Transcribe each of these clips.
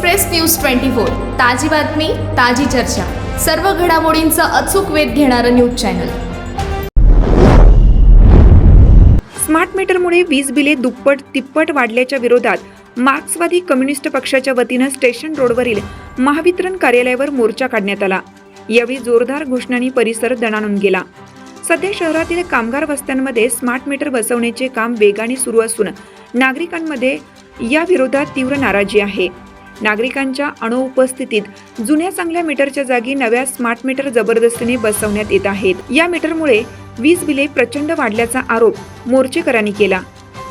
Express news twenty four. ताजी बातमी ताजी चर्चा. सर्व घडामोडींचा अचूक वेध घेणारं न्यूज चॅनल. स्मार्ट मीटरमुळे वीज बिले दुप्पट तिप्पट वाढल्याच्या विरोधात मार्क्सवादी कम्युनिस्ट पक्षाच्या वतीनं स्टेशन रोडवरील महावितरण कार्यालयावर मोर्चा काढण्यात आला. यावेळी जोरदार घोषणांनी परिसर दणाणून गेला. सध्या शहरातील कामगार वस्त्यांमध्ये स्मार्ट मीटर बसवण्याचे काम वेगाने सुरू असून नागरिकांमध्ये या विरोधात तीव्र नाराजी आहे. नागरिकांच्या अनुपस्थितीत जुन्या चांगल्या मीटरच्या जागी नव्या स्मार्ट मीटर जबरदस्तीने बसवण्यात येत आहेत. या मीटरमुळे वीज बिले प्रचंड वाढल्याचा आरोप मोर्चेकरांनी केला.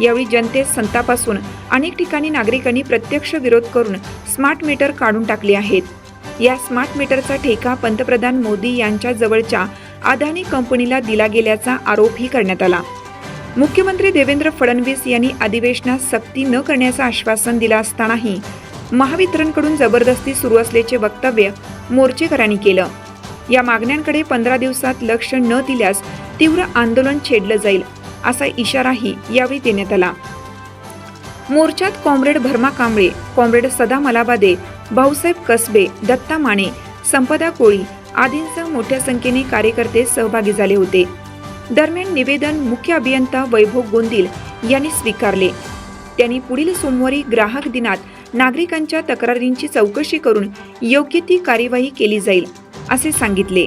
यावेळी जनतेत संतापासून अनेक ठिकाणी नागरिकांनी प्रत्यक्ष विरोध करून स्मार्ट मीटर काढून टाकले आहेत. या स्मार्ट मीटरचा ठेका पंतप्रधान मोदी यांच्या जवळच्या अदानी कंपनीला दिला गेल्याचा आरोपही करण्यात आला. मुख्यमंत्री देवेंद्र फडणवीस यांनी अधिवेशनात सक्ती न करण्याचं आश्वासन दिलं असतानाही महावितरणकडून जबरदस्ती सुरू असल्याचे वक्तव्य मोर्चेकरांनी केलं. या मागण्यांकडे पंधरा दिवसात लक्ष न दिल्यास तीव्र आंदोलन छेडलं जाईल असा इशाराही यावेळी देण्यात आला. मोर्चात कॉम्रेड भरमा कांबळे कॉम्रेड सदा मलाबादे भाऊसाहेब कसबे दत्ता माने संपदा कोळी आदींसह मोठ्या संख्येने कार्यकर्ते सहभागी झाले होते. दरम्यान निवेदन मुख्य अभियंता वैभव गोंदिल यांनी स्वीकारले. त्यांनी पुढील सोमवारी ग्राहक दिनात नागरिकांच्या तक्रारींची चौकशी करून योग्य ती कार्यवाही केली जाईल असे सांगितले.